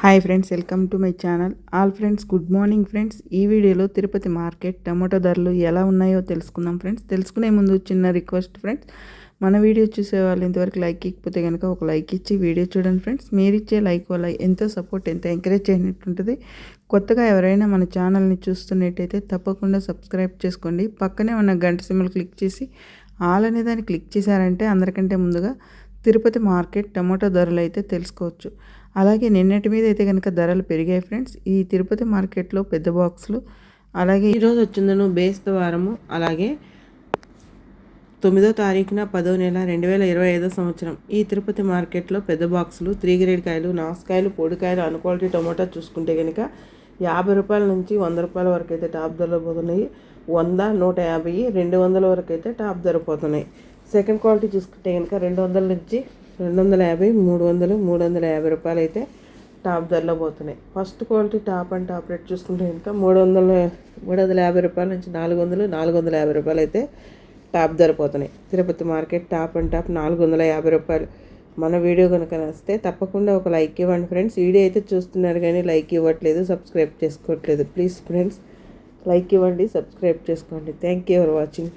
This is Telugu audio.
Hi friends welcome to my channel all friends good morning friends ఈ వీడియోలో తిరుపతి మార్కెట్ టమాటో ధరలు ఎలా ఉన్నాయో తెలుసుకుందాం ఫ్రెండ్స్ తెలుసుకునే ముందు చిన్న రిక్వెస్ట్ ఫ్రెండ్స్ మన వీడియో చూసే వాళ్ళు ఇంతవరకు లైక్ ఇకపోతే కనుక ఒక లైక్ ఇచ్చి వీడియో చూడండి ఫ్రెండ్స్ మీరు ఇచ్చే లైక్ వల్ల ఎంతో సపోర్ట్ ఎంతో ఎంకరేజ్ చేయనట్టుంటుంది కొత్తగా ఎవరైనా మన ఛానల్ని చూస్తున్నట్టయితే తప్పకుండా సబ్స్క్రైబ్ చేసుకోండి. పక్కనే ఉన్న గంట సిమ్మలు క్లిక్ చేసి ఆల్ అనే దాన్ని క్లిక్ చేశారంటే అందరికంటే ముందుగా తిరుపతి మార్కెట్ టమాటో ధరలు అయితే తెలుసుకోవచ్చు. అలాగే నిన్నటి మీద అయితే కనుక ధరలు పెరిగాయి ఫ్రెండ్స్. ఈ తిరుపతి మార్కెట్లో పెద్ద బాక్సులు అలాగే ఈరోజు వచ్చిందను బేస్తవారము అలాగే తొమ్మిదో తారీఖున పదో నెల రెండు వేల ఇరవై ఐదో సంవత్సరం. ఈ తిరుపతి మార్కెట్లో పెద్ద బాక్సులు త్రీ గ్రేడ్ కాయలు నాసుకాయలు పొడికాయలు అన్ క్వాలిటీ టొమాటో చూసుకుంటే కనుక యాభై రూపాయల నుంచి వంద రూపాయల వరకు అయితే టాప్ ధరలో పోతున్నాయి. వంద నూట యాభై రెండు వందల వరకు అయితే టాప్ ధర పోతున్నాయి. సెకండ్ క్వాలిటీ చూసుకుంటే కనుక రెండు వందల నుంచి రెండు వందల యాభై మూడు వందలు మూడు వందల యాభై రూపాయలు అయితే టాప్ ధరలో పోతున్నాయి. First quality top and top rate చూసుకుంటే ఇంకా మూడు వందల మూడు వందల యాభై రూపాయల నుంచి నాలుగు వందలు నాలుగు వందల యాభై రూపాయలు అయితే టాప్ ధర పోతున్నాయి. Tirupati market top and top నాలుగు వందల యాభై రూపాయలు. మన వీడియో కనుక వస్తే తప్పకుండా ఒక లైక్ ఇవ్వండి ఫ్రెండ్స్. వీడియో అయితే చూస్తున్నారు కానీ లైక్ ఇవ్వట్లేదు సబ్స్క్రైబ్ చేసుకోవట్లేదు. ప్లీజ్ ఫ్రెండ్స్ లైక్ ఇవ్వండి సబ్స్క్రైబ్ చేసుకోండి. Thank you for watching.